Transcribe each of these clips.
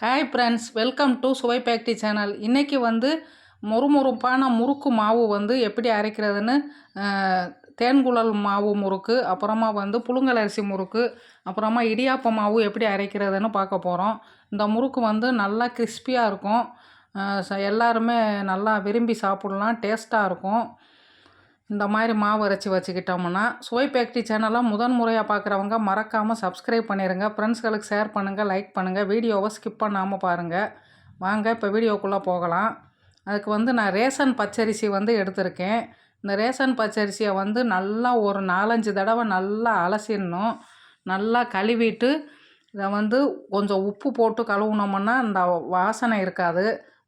Hi friends welcome to சுவை பேக்டி channel இன்றைக்கி வந்து முறுமுறுப்பான முறுக்கு மாவு வந்து எப்படி அரைக்கிறதுன்னு தேன்குழல் மாவு முறுக்கு அப்புறமா வந்து புழுங்கலரிசி முறுக்கு அப்புறமா இடியாப்ப மாவு எப்படி அரைக்கிறதுன்னு பார்க்க போகிறோம் இந்த முறுக்கு வந்து நல்லா கிறிஸ்பியாக இருக்கும். எல்லாருமே நல்லா விரும்பி சாப்பிட்லாம் டேஸ்ட்டாக இருக்கும். இந்த மாதிரி மாவு அரைச்சி வச்சுக்கிட்டோம்னா சுவை பேக்ட்ரி சேனலை முதன் முறையாக பார்க்குறவங்க மறக்காமல் சப்ஸ்கிரைப் பண்ணிடுங்க ஃப்ரெண்ட்ஸ்களுக்கு ஷேர் பண்ணுங்கள் லைக் பண்ணுங்கள் வீடியோவை ஸ்கிப் பண்ணாமல் பாருங்கள் வாங்க இப்போ வீடியோக்குள்ளே போகலாம். அதுக்கு வந்து நான் ரேஷன் பச்சரிசி வந்து எடுத்திருக்கேன். இந்த ரேஷன் பச்சரிசியை வந்து நல்லா ஒரு நாலஞ்சு தடவை நல்லா அலசிடணும். நல்லா கழுவிட்டு இதை வந்து கொஞ்சம் உப்பு போட்டு கழுவுனோம்னா இந்த வாசனை இருக்காது.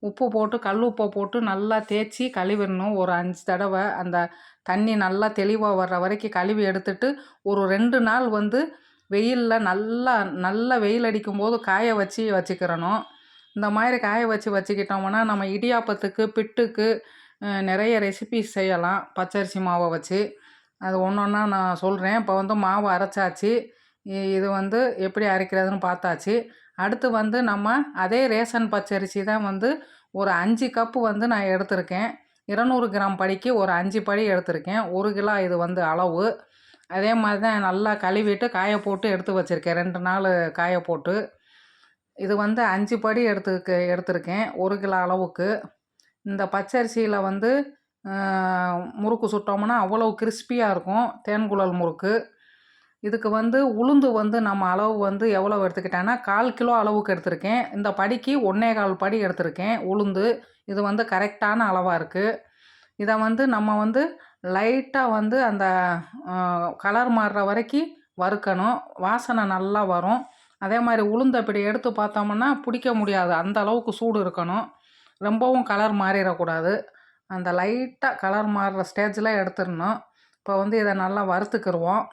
உப்பு போட்டு கல் உப்பை போட்டு நல்லா தேய்ச்சி கழுவிடணும். ஒரு அஞ்சு தடவை அந்த தண்ணி நல்லா தெளிவாக வர்ற வரைக்கும் கழுவி எடுத்துட்டு ஒரு ரெண்டு நாள் வந்து வெயிலில் நல்லா நல்லா வெயில் அடிக்கும்போது காய வச்சு வச்சுக்கிறணும். இந்த மாதிரி காய வச்சு வச்சுக்கிட்டோம்னா நம்ம இடியாப்பத்துக்கு பிட்டுக்கு நிறைய ரெசிபிஸ் செய்யலாம் பச்சரிசி மாவை வச்சு. அது ஒன்று ஒன்றா நான் சொல்கிறேன் இப்போ வந்து மாவு அரைச்சாச்சு. இது வந்து எப்படி அரைக்கிறதுன்னு பார்த்தாச்சு. அடுத்து வந்து நம்ம அதே ரேஷன் பச்சரிசி தான் வந்து ஒரு அஞ்சு கப்பு வந்து நான் எடுத்திருக்கேன். இருநூறு கிராம் படிக்கு ஒரு அஞ்சு படி எடுத்திருக்கேன். ஒரு கிலோ இது வந்து அளவு. அதே மாதிரி தான் நல்லா கழுவிட்டு காய போட்டு எடுத்து வச்சுருக்கேன். ரெண்டு நாள் காய போட்டு. இது வந்து அஞ்சு படி எடுத்துக்க எடுத்திருக்கேன். ஒரு கிலோ அளவுக்கு. இந்த பச்சரிசியில் வந்து முறுக்கு சுட்டோம்னா அவ்வளோ கிறிஸ்பியாக இருக்கும். தேன்குழல் முறுக்கு. இதுக்கு வந்து உளுந்து வந்து நம்ம அளவு வந்து எவ்வளோ எடுத்துக்கிட்டேன்னா கால் கிலோ அளவுக்கு எடுத்திருக்கேன். இந்த படிக்கு ஒன்றே கால் படி எடுத்திருக்கேன் உளுந்து. இது வந்து கரெக்டான அளவாக இருக்குது இதை வந்து நம்ம வந்து லைட்டாக வந்து அந்த கலர் மாறுற வரைக்கும் வறுக்கணும். வாசனை நல்லா வரும். அதே மாதிரி உளுந்து இப்படி எடுத்து பார்த்தோம்னா பிடிக்க முடியாது. அந்த அளவுக்கு சூடு இருக்கணும். ரொம்பவும் கலர் மாறிடக்கூடாது. அந்த லைட்டாக கலர் மாறுற ஸ்டேஜில் எடுத்துடணும். இப்போ வந்து இதை நல்லா வறுத்துக்கிடுவோம்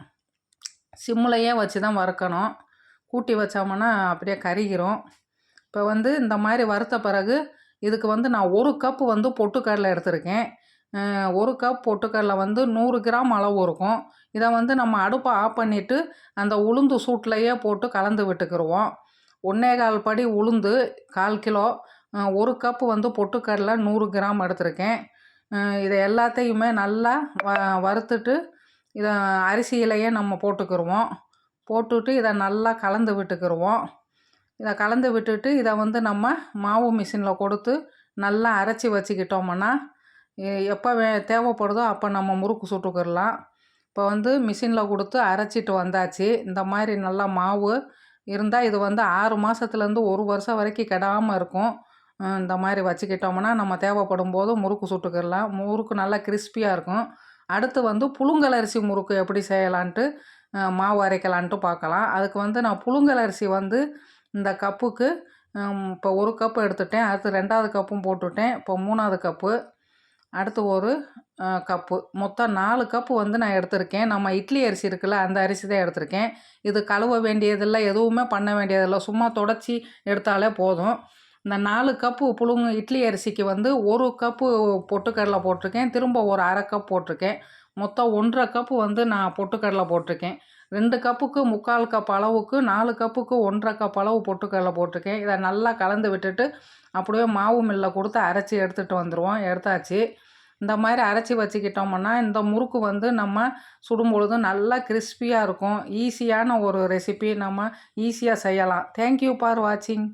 சிம்முலையே வச்சு தான் வறுக்கணும். கூட்டி வச்சோம்னா அப்படியே கருகிரும். இப்போ வந்து இந்த மாதிரி வறுத்த பிறகு இதுக்கு வந்து நான் ஒரு கப் வந்து பொட்டுக்கடலை எடுத்திருக்கேன். ஒரு கப் பொட்டுக்கடலை வந்து நூறு கிராம் அளவு இருக்கும். இதை வந்து நம்ம அடுப்பை ஆஃப் பண்ணிவிட்டு அந்த உளுந்து சூட்லேயே போட்டு கலந்து விட்டுக்கிருவோம். ஒன்றே கால் படி உளுந்து கால் கிலோ ஒரு கப்பு வந்து பொட்டுக்கடலை நூறு கிராம் எடுத்திருக்கேன். இதை எல்லாத்தையுமே நல்லா வ வறுத்துட்டு இதை அரிசியிலையே நம்ம போட்டுக்கிருவோம். போட்டுட்டு இதை நல்லா கலந்து விட்டுக்கிருவோம். இதை கலந்து விட்டுட்டு இதை வந்து நம்ம மாவு மிஷினில் கொடுத்து நல்லா அரைச்சி வச்சுக்கிட்டோம்னா எப்போ வே தேவைப்படுதோ அப்போ நம்ம முறுக்கு சுட்டுக்கிடலாம். இப்போ வந்து மிஷினில் கொடுத்து அரைச்சிட்டு வந்தாச்சு. இந்த மாதிரி நல்லா மாவு இருந்தால் இது வந்து ஆறு மாதத்துலேருந்து ஒரு வருஷம் வரைக்கும் கெடாமல் இருக்கும். இந்த மாதிரி வச்சுக்கிட்டோம்னா நம்ம தேவைப்படும் போது முறுக்கு சுட்டுக்கிடலாம். முறுக்கு நல்லா கிறிஸ்பியாக இருக்கும். அடுத்து வந்து புழுங்கலரிசி முறுக்கு எப்படி செய்யலான்ட்டு மாவு அரைக்கலான்ட்டு பார்க்கலாம். அதுக்கு வந்து நான் புழுங்கல் அரிசி வந்து இந்த கப்புக்கு இப்போ ஒரு கப்பு எடுத்துட்டேன். அடுத்து ரெண்டாவது கப்பும் போட்டுட்டேன். இப்போ மூணாவது கப்பு அடுத்து ஒரு கப்பு. மொத்தம் நாலு கப்பு வந்து நான் எடுத்திருக்கேன். நம்ம இட்லி அரிசி இருக்குல்ல அந்த அரிசி தான் எடுத்திருக்கேன். இது கழுவ வேண்டியதில்லை எதுவுமே பண்ண வேண்டியதில்லை. சும்மா தொடச்சி எடுத்தாலே போதும். இந்த நாலு கப்பு புழுங்கு இட்லி அரிசிக்கு வந்து ஒரு கப்பு பொட்டுக்கடலை போட்டிருக்கேன். திரும்ப ஒரு அரை கப் போட்டிருக்கேன். மொத்தம் ஒன்றரை கப்பு வந்து நான் பொட்டுக்கடலை போட்டிருக்கேன். ரெண்டு கப்புக்கு முக்கால் கப் அளவுக்கு நாலு கப்புக்கு ஒன்றரை கப் அளவு பொட்டுக்கடலை போட்டிருக்கேன். இதை நல்லா கலந்து விட்டுட்டு அப்படியே மாவு மில்லில் கொடுத்து அரைச்சி எடுத்துகிட்டு வந்துடுவோம் எடுத்தாச்சு. இந்த மாதிரி அரைச்சி வச்சுக்கிட்டோம்னா இந்த முறுக்கு வந்து நம்ம சுடும்பொழுது நல்லா கிறிஸ்பியாக இருக்கும். ஈஸியான ஒரு ரெசிபி நம்ம ஈஸியாக செய்யலாம். தேங்க்யூ ஃபார் வாட்சிங்